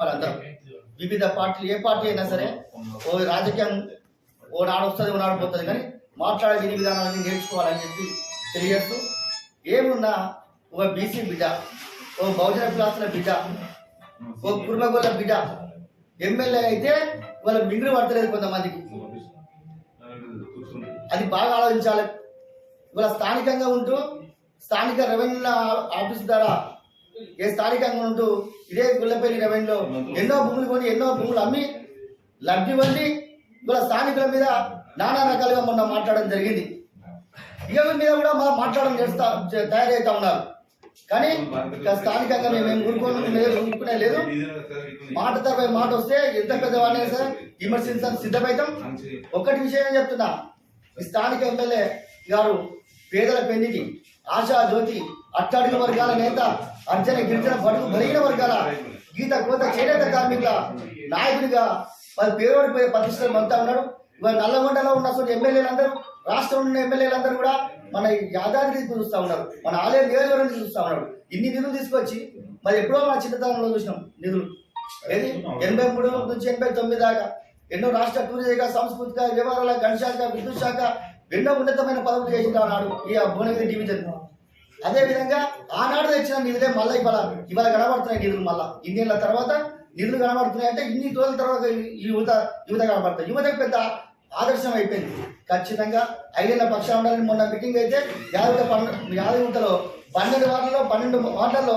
వాళ్ళందరూ. వివిధ పార్టీలు ఏ పార్టీ అయినా సరే ఓ రాజకీయం ఓ నాడు వస్తుంది ఓ నాడు పోతుంది కానీ మాట్లాడే విని విధానాలన్నీ నేర్చుకోవాలని చెప్పి తెలియజేస్తూ ఏమున్నా ఒక బీసీ బిడ్డ ఓ బహుజన క్లాసుల బిడ్డ ఓ కుర్మగోళ్ళ బిడ్డ ఎమ్మెల్యే అయితే వాళ్ళ మింగులు పడతలేదు కొంతమందికి. అది బాగా ఆలోచించాలి. ఇవాళ స్థానికంగా ఉంటూ స్థానిక రెవెన్యూ ఆఫీస్ ద్వారా ఏ స్థానికంగా ఉంటూ ఇదే గుల్లపల్లి రెవెన్యూలో ఎన్నో భూములు కొని ఎన్నో భూములు అమ్మి లబ్ధి పొంది ఇవాళ స్థానికుల మీద నానా రకాలుగా మొన్న మాట్లాడడం జరిగింది. ఇక మీద కూడా మనం మాట్లాడడం చేస్తా తయారవుతా ఉన్నారు. కానీ ఇక స్థానికంగా మేము ఏం ఊరుకోని లేదు ఊరుకునే లేదు. మాట తర్వాత మాట వస్తే ఎంత పెద్దవాడినే సార్ విమర్శించడానికి సిద్ధమైతాం ఒక్కటి విషయం ఏం చెప్తున్నా? స్థానిక ఎమ్మెల్యే గారు పేదల పెళ్ళికి ఆశా జ్యోతి అట్టడుగు వర్గాల నేత అర్జన గిరిజన బడుగు బలిగిన వర్గాల గీత కోత చేనేత కార్మికుల నాయకుడిగా మరి పేదోడిపోయే ప్రతిష్టలు మంతా ఉన్నాడు ఇవాళ నల్లగొండలో ఉన్న అసలు ఎమ్మెల్యేలందరూ రాష్ట్రంలో ఉన్న ఎమ్మెల్యేలందరూ కూడా మన యాదాద్రి చూస్తూ ఉన్నారు. మన ఆలయ నియోజకవర్గం చూస్తూ ఉన్నారు. ఇన్ని నిధులు తీసుకొచ్చి మరి ఎప్పుడో మన చిన్నతనంలో చూసినాం నిధులు. ఏది? ఎనభై మూడు నుంచి ఎనభై తొమ్మిది దాకా. ఎన్నో రాష్ట్ర టూరిజం సాంస్కృతిక వ్యవహారాల గణశాఖ విద్యుత్ శాఖ ఎన్నో ఉన్నతమైన పదవులు చేసిన ఆనాడు ఈ భువనగిరి డివిజన్ అదే విధంగా ఆనాడు తెచ్చిన నిధులే మళ్ళీ ఇవాళ ఇవాళ కనబడుతున్నాయి నిధులు మళ్ళా. ఇన్నేళ్ళ తర్వాత నిధులు కనబడుతున్నాయి అంటే ఇన్ని రోజుల తర్వాత ఈ యువత యువత కనబడుతుంది యువతకు పెద్ద ఆదర్శం అయిపోయింది. ఖచ్చితంగా ఐదేళ్ళ పక్షం ఉండాలని మొన్న మీటింగ్ అయితే యాదవ పన్నెండు యాదవ యువతలో పన్నెండు వార్డులో పన్నెండు వార్డులలో